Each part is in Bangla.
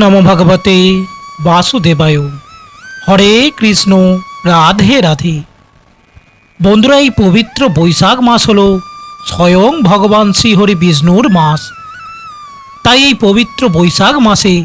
নম ভগবতে বাসুদেবায়। হরে কৃষ্ণ, রাধে রাধে। বন্ধুরা, এই পবিত্র বৈশাখ মাস হলো স্বয়ং ভগবান শ্রীহরি বিষ্ণুর মাস। তাই এই পবিত্র বৈশাখ মাসে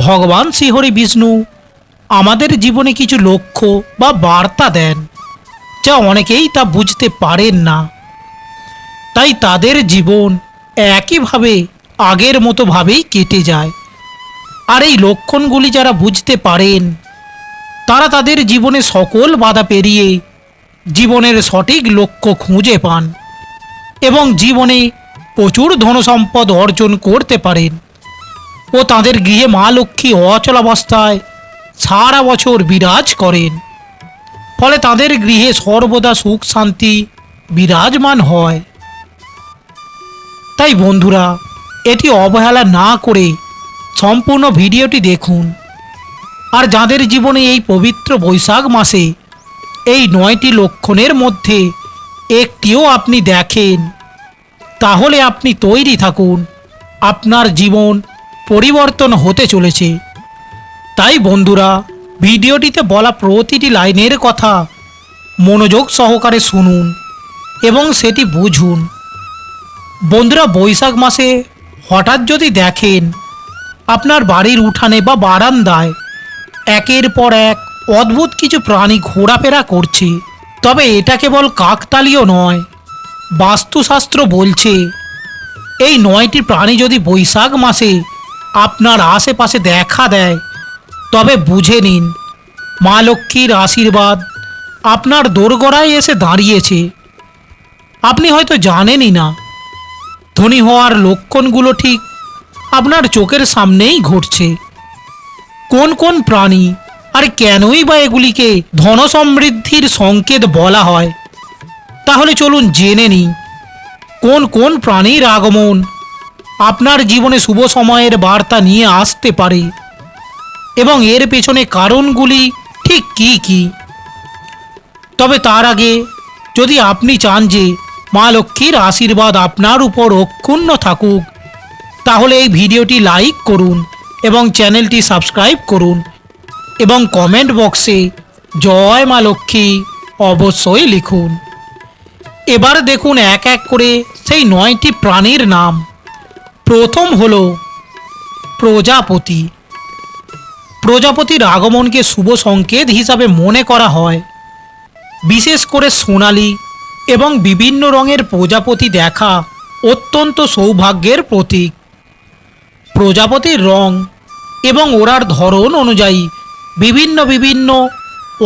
ভগবান শ্রীহরি বিষ্ণু আমাদের জীবনে কিছু লক্ষ্য বা বার্তা দেন, যা অনেকেই তা বুঝতে পারেন না। তাই তাদের জীবন একইভাবে আগের মতো ভাবেই কেটে যায়। আর এই লক্ষণগুলি যারা বুঝতে পারেন, তারা তাদের জীবনে সকল বাধা পেরিয়ে জীবনের সঠিক লক্ষ্য খুঁজে পান এবং জীবনে প্রচুর ধনসম্পদ অর্জন করতে পারেন ও তাদের গৃহে মা লক্ষ্মী অচলাবস্থায় সারা বছর বিরাজ করেন। ফলে তাদের গৃহে সর্বদা সুখ শান্তি বিরাজমান হয়। তাই বন্ধুরা, এটি অবহেলা না করে সম্পূর্ণ ভিডিওটি দেখুন। আর যাদের জীবনে এই পবিত্র বৈশাখ মাসে এই নয়টি লক্ষণের মধ্যে একটিও আপনি দেখেন, তাহলে আপনি তৈরি থাকুন। আপনার জীবন পরিবর্তন হতে চলেছে। তাই বন্ধুরা, ভিডিওটিতে বলা প্রতিটি লাইনের কথা মনোযোগ সহকারে শুনুন এবং সেটি বুঝুন। বন্ধুরা, বৈশাখ মাসে হঠাৎ যদি দেখেন আপনার বাড়ির উঠানে বা বারান্দায়। একের পর এক অদ্ভুত কিছু প্রাণী ঘোরাফেরা করছে। তবে এটা কেবল কাকতালীয় নয়, বাস্তুশাস্ত্র বলছে। এই নয়টি প্রাণী যদি বৈশাখ মাসে আপনার আশেপাশে দেখা দেয়, তবে বুঝে নিন, মা লক্ষ্মীর আশীর্বাদ আপনার দোরগোড়ায় এসে দাঁড়িয়েছে। আপনি হয়তো জানেনই না, ধনী হওয়ার লক্ষণগুলো ঠিক আপনার চোখের সামনেই ঘটছে। কোন কোন প্রাণী আর কেনই বা এগুলিকে ধন সমৃদ্ধির সংকেত বলা হয়? তাহলে চলুন জেনে নিই, কোন কোন প্রাণীর আগমন আপনার জীবনে শুভ সময়ের বার্তা নিয়ে আসতে পারে? এবং এর পেছনে কারণগুলি ঠিক কি কি? তবে তার আগে, যদি আপনি চান যে মা লক্ষ্মীর আশীর্বাদ আপনার উপর অক্ষুণ্ণ থাকুক তাহলে এই ভিডিওটি লাইক করুন এবং চ্যানেলটি সাবস্ক্রাইব করুন এবং কমেন্ট বক্সে জয় মা লক্ষ্মী অবশ্যই লিখুন। এবার দেখুন এক এক করে সেই নয়টি প্রাণীর নাম। প্রথম হল প্রজাপতি। প্রজাপতির আগমনকে শুভ সংকেত হিসাবে মনে করা হয়। বিশেষ করে সোনালি এবং বিভিন্ন রঙের প্রজাপতি দেখা অত্যন্ত সৌভাগ্যের প্রতীক। প্রজাপতির রং এবং ওড়ার ধরন অনুযায়ী বিভিন্ন বিভিন্ন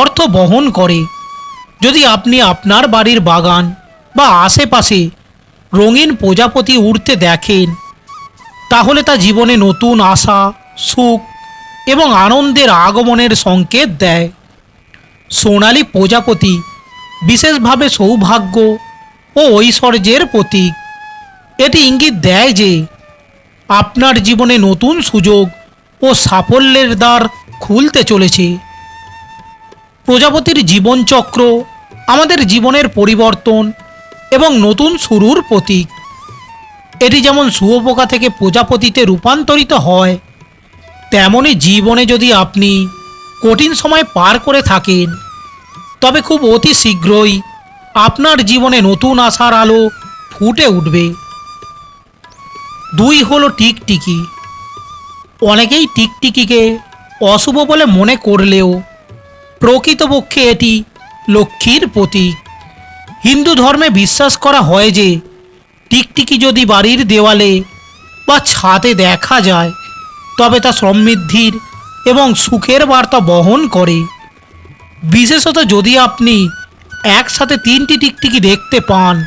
অর্থ বহন করে। যদি আপনি আপনার বাড়ির বাগান বা আশেপাশে রঙিন প্রজাপতি উড়তে দেখেন, তাহলে তা জীবনে নতুন আশা, সুখ এবং আনন্দের আগমনের সংকেত দেয়। সোনালি প্রজাপতি বিশেষভাবে সৌভাগ্য ও ঐশ্বর্যের প্রতীক। এটি ইঙ্গিত দেয় যে আপনার জীবনে নতুন সুযোগ ও সাফল্যের দ্বার খুলতে চলেছে। প্রজাপতির জীবনচক্র, আমাদের জীবনের পরিবর্তন এবং নতুন শুরুর প্রতীক। এটি যেমন শুয়োপোকা থেকে প্রজাপতিতে রূপান্তরিত হয় তেমনই জীবনে যদি আপনি কঠিন সময় পার করে থাকেন, তবে খুব অতি শীঘ্রই আপনার জীবনে নতুন আশার আলো ফুটে উঠবে। দুই হলো টিকটিকি। অনেকেই টিকটিকিকে অশুভ বলে মনে করলেও প্রকৃতপক্ষে এটি লক্ষ্মীর প্রতীক। হিন্দু ধর্মে বিশ্বাস করা হয় যে টিকটিকি যদি বাড়ির দেওয়ালে বা ছাদে দেখা যায়, তবে তা সমৃদ্ধির এবং সুখের বার্তা বহন করে। বিশেষত যদি আপনি একসাথে তিনটি টিকটিকি দেখতে পান,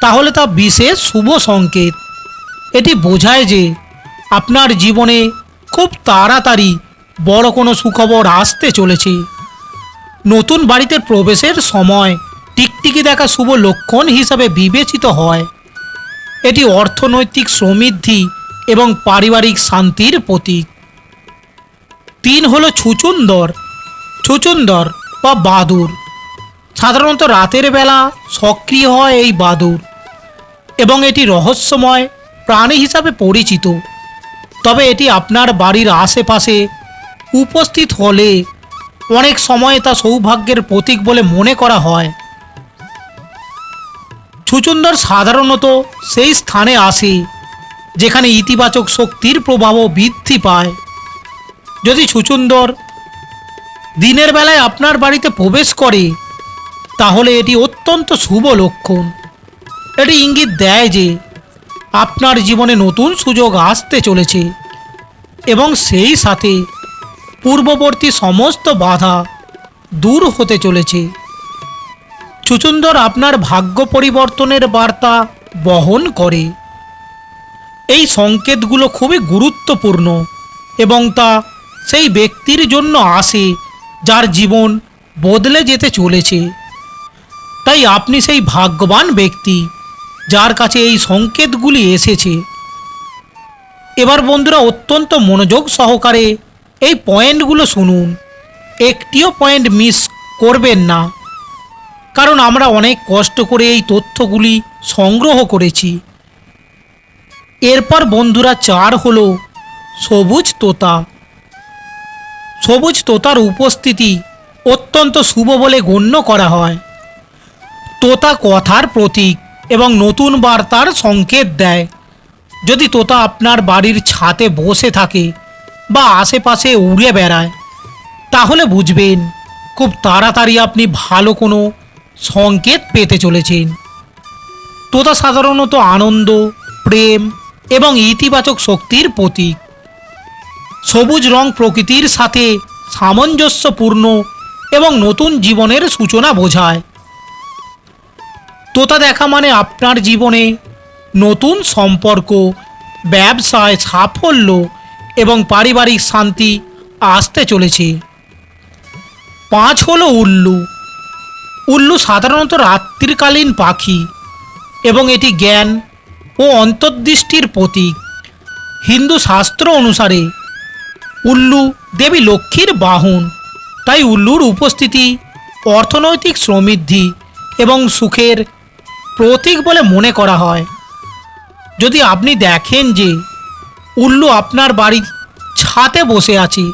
তাহলে তা বিশেষ শুভ সংকেত। এটি বোঝায় যে আপনার জীবনে খুব তাড়াতাড়ি বড় কোনো সুখবর আসতে চলেছে। নতুন বাড়িতে প্রবেশের সময় টিকটিকি দেখা শুভ লক্ষণ হিসাবে বিবেচিত হয়। এটি অর্থনৈতিক সমৃদ্ধি এবং পারিবারিক শান্তির প্রতীক। তিন হলো ছুচুন্দর। ছুচুন্দর বা বাদুর। সাধারণত রাতের বেলা সক্রিয় হয় এই বাদুর এবং এটি রহস্যময় প্রাণী হিসাবে পরিচিত। তবে এটি আপনার বাড়ির আশেপাশে উপস্থিত হলে অনেক সময় তা সৌভাগ্যের প্রতীক বলে মনে করা হয়। ছুচুন্দর সাধারণত সেই স্থানে আসে যেখানে ইতিবাচক শক্তির প্রভাবও বৃদ্ধি পায়। যদি ছুচুন্দর দিনের বেলায় আপনার বাড়িতে প্রবেশ করে, তাহলে এটি অত্যন্ত শুভ লক্ষণ। এটি ইঙ্গিত দেয় যে আপনার জীবনে নতুন সুযোগ আসতে চলেছে। এবং সেই সাথে পূর্ববর্তী সমস্ত বাধা দূর হতে চলেছে। চুচুন্দর আপনার ভাগ্য পরিবর্তনের বার্তা বহন করে। এই সংকেতগুলো খুবই গুরুত্বপূর্ণ এবং তা সেই ব্যক্তির জন্য আসে যার জীবন বদলে যেতে চলেছে। তাই আপনি সেই ভাগ্যবান ব্যক্তি যার কাছে এই সংকেতগুলি এসেছে। এবার বন্ধুরা অত্যন্ত মনোযোগ সহকারে এই পয়েন্টগুলো শুনুন। একটিও পয়েন্ট মিস করবেন না। কারণ আমরা অনেক কষ্ট করে এই তথ্যগুলি সংগ্রহ করেছি। এরপর বন্ধুরা চার হলো সবুজ তোতা। সবুজ তোতার উপস্থিতি অত্যন্ত শুভ বলে গণ্য করা হয়। তোতা কথার প্রতীক। এবং নতুন বার্তার সংকেত দেয়। যদি তোতা আপনার বাড়ির ছাতে বসে থাকে বা আশেপাশে উড়ে বেড়ায়, তাহলে বুঝবেন খুব তাড়াতাড়ি আপনি ভালো কোনো সংকেত পেতে চলেছেন। তোতা সাধারণত আনন্দ, প্রেম এবং ইতিবাচক শক্তির প্রতীক। সবুজ রং প্রকৃতির সাথে সামঞ্জস্যপূর্ণ এবং নতুন জীবনের সূচনা বোঝায়। তোতা দেখা মানে আপনার জীবনে নতুন সম্পর্ক, ব্যবসায় সাফল্য এবং পারিবারিক শান্তি আসতে চলেছে। পাঁচ হলো উল্লু। উল্লু সাধারণত রাত্রিকালীন পাখি এবং এটি জ্ঞান ও অন্তর্দৃষ্টির প্রতীক। হিন্দু শাস্ত্র অনুসারে উল্লু দেবী লক্ষ্মীর বাহন। তাই উল্লুর উপস্থিতি অর্থনৈতিক সমৃদ্ধি এবং সুখের প্রতীক বলে মনে করা হয়। যদি আপনি দেখেন যে উল্লু আপনার বাড়ির ছাতে বসে আছে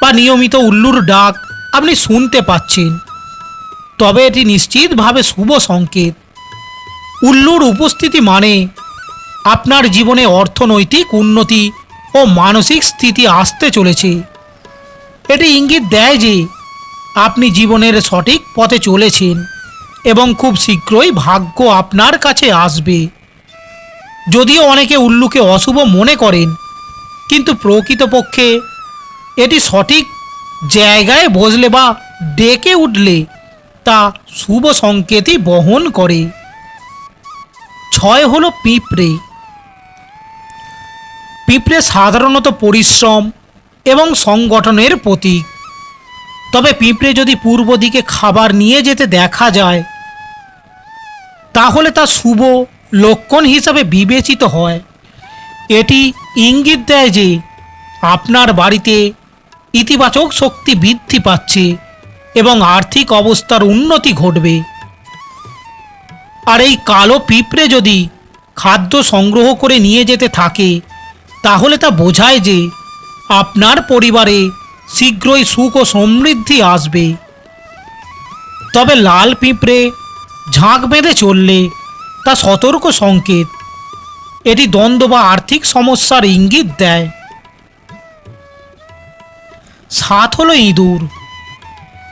বা নিয়মিত উল্লুর ডাক আপনি শুনতে পাচ্ছেন, তবে এটি নিশ্চিতভাবে শুভ সংকেত। উল্লুর উপস্থিতি মানে আপনার জীবনে অর্থনৈতিক উন্নতি ও মানসিক স্থিতি আসতে চলেছে। এটি ইঙ্গিত দেয় যে আপনি জীবনের সঠিক পথে চলেছেন। এবং খুব শীঘ্রই ভাগ্য আপনার কাছে আসবে। যদিও অনেকে উল্লুকে অশুভ মনে করেন, কিন্তু প্রকৃতপক্ষে এটি সঠিক জায়গায় বসলে বা ডেকে উঠলে তা শুভ সংকেতই বহন করে। ছয় হলো পিঁপড়ে। পিঁপড়ে সাধারণত পরিশ্রম এবং সংগঠনের প্রতীক। তবে পিঁপড়ে যদি পূর্ব দিকে খাবার নিয়ে যেতে দেখা যায় তাহলে তা শুভ লক্ষণ হিসাবে বিবেচিত হয়। এটি ইঙ্গিত দেয় যে আপনার বাড়িতে ইতিবাচক শক্তি বৃদ্ধি পাচ্ছে এবং আর্থিক অবস্থার উন্নতি ঘটবে। আর এই কালো পিঁপড়ে যদি খাদ্য সংগ্রহ করে নিয়ে যেতে থাকে, তাহলে তা বোঝায় যে আপনার পরিবারে শীঘ্রই সুখ ও সমৃদ্ধি আসবে। তবে লাল পিঁপড়ে ঝাঁক বেঁধে চললে তা সতর্ক সংকেত। এটি দ্বন্দ্ব বা আর্থিক সমস্যার ইঙ্গিত দেয়। সাত হলো ইঁদুর।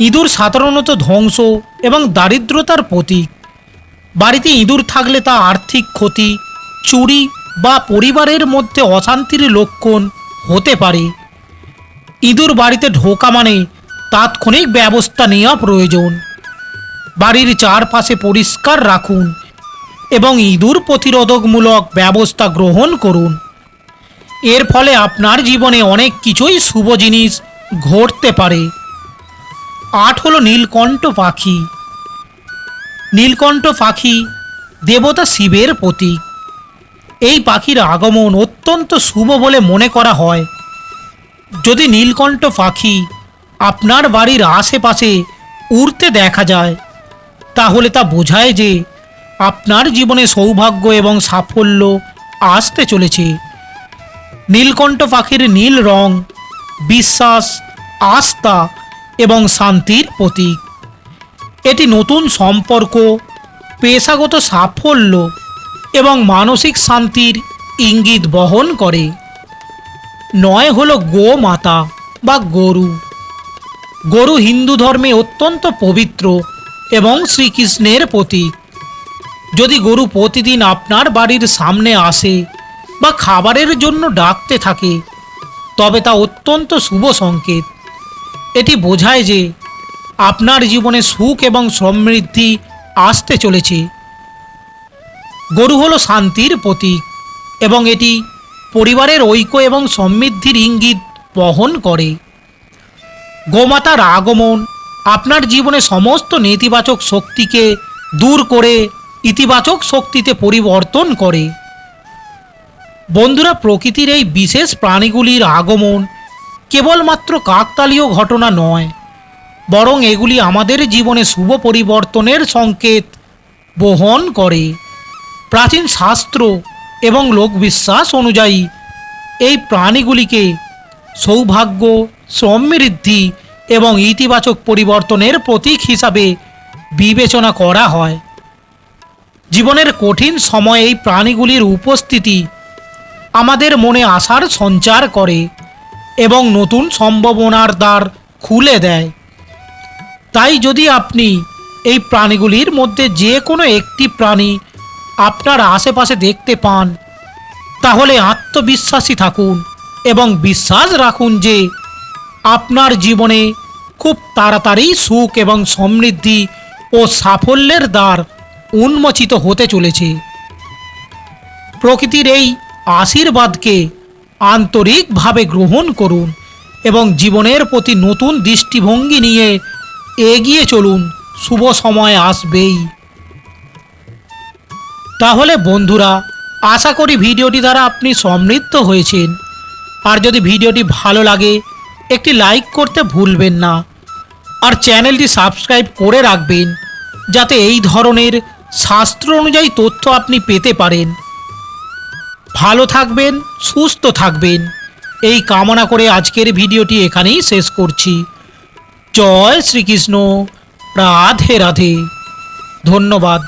ইঁদুর সাধারণত ধ্বংস এবং দারিদ্রতার প্রতীক। বাড়িতে ইঁদুর থাকলে তা আর্থিক ক্ষতি, চুরি বা পরিবারের মধ্যে অশান্তির লক্ষণ হতে পারে। ইঁদুর বাড়িতে ঢোকা মানে তাৎক্ষণিক ব্যবস্থা নেওয়া প্রয়োজন। বাড়ির চারপাশে পরিষ্কার রাখুন এবং ইঁদুর প্রতিরোধকমূলক ব্যবস্থা গ্রহণ করুন। এর ফলে আপনার জীবনে অনেক কিছুই শুভ জিনিস ঘটতে পারে। আট হলো নীলকণ্ঠ পাখি। নীলকণ্ঠ পাখি দেবতা শিবের প্রতীক। এই পাখির আগমন অত্যন্ত শুভ বলে মনে করা হয়। যদি নীলকণ্ঠ পাখি আপনার বাড়ির আশেপাশে উড়তে দেখা যায় তাহলে তা বোঝায় যে আপনার জীবনে সৌভাগ্য এবং সাফল্য আসতে চলেছে। নীলকণ্ঠ পাখির নীল রং, বিশ্বাস, আস্থা এবং শান্তির প্রতীক। এটি নতুন সম্পর্ক, পেশাগত সাফল্য এবং মানসিক শান্তির ইঙ্গিত বহন করে। নয় হলো গোমাতা বা গরু। গরু হিন্দু ধর্মে অত্যন্ত পবিত্র এবং শ্রীকৃষ্ণের প্রতীক যদি গরু প্রতিদিন আপনার বাড়ির সামনে আসে বা খাবারের জন্য ডাকতে থাকে, তবে তা অত্যন্ত শুভ সংকেত। এটি বোঝায় যে আপনার জীবনে সুখ এবং সমৃদ্ধি আসতে চলেছে। গরু হলো শান্তির প্রতীক এবং এটি পরিবারের ঐক্য এবং সমৃদ্ধির ইঙ্গিত বহন করে। গোমাতার আগমন আপনার জীবনে সমস্ত নেতিবাচক শক্তিকে দূর করে, ইতিবাচক শক্তিতে পরিবর্তন করে। বন্ধুরা, প্রকৃতির এই বিশেষ প্রাণীগুলির আগমন কেবলমাত্র কাকতালীয় ঘটনা নয়, বরং এগুলি আমাদের জীবনে শুভ পরিবর্তনের সংকেত বহন করে। প্রাচীন শাস্ত্র এবং লোকবিশ্বাস অনুযায়ী এই প্রাণীগুলিকে সৌভাগ্য, সমৃদ্ধি এবং ইতিবাচক পরিবর্তনের প্রতীক হিসাবে বিবেচনা করা হয়। জীবনের কঠিন সময়ে এই প্রাণীগুলির উপস্থিতি আমাদের মনে আশার সঞ্চার করে এবং নতুন সম্ভাবনার দ্বার খুলে দেয়। তাই যদি আপনি এই প্রাণীগুলির মধ্যে যে কোনো একটি প্রাণী আপনার আশেপাশে দেখতে পান, তাহলে আত্মবিশ্বাসী থাকুন এবং বিশ্বাস রাখুন যে আপনার জীবনে খুব তাড়াতাড়ি সুখ এবং সমৃদ্ধি ও সাফল্যের দ্বার উন্মোচিত হতে চলেছে। প্রকৃতির এই আশীর্বাদকে আন্তরিকভাবে গ্রহণ করুন এবং জীবনের প্রতি নতুন দৃষ্টিভঙ্গি নিয়ে এগিয়ে চলুন। শুভ সময় আসবেই। তাহলে বন্ধুরা, আশা করি ভিডিওটি দ্বারা আপনি সমৃদ্ধ হয়েছেন। আর যদি ভিডিওটি ভালো লাগে একটি লাইক করতে ভুলবেন না। আর চ্যানেলটি সাবস্ক্রাইব করে রাখবেন, যাতে এই ধরনের শাস্ত্র অনুযায়ী তথ্য আপনি পেতে পারেন। ভালো থাকবেন, সুস্থ থাকবেন। এই কামনা করে আজকের ভিডিওটি এখানেই শেষ করছি। জয় শ্রীকৃষ্ণ। রাধে রাধে। ধন্যবাদ।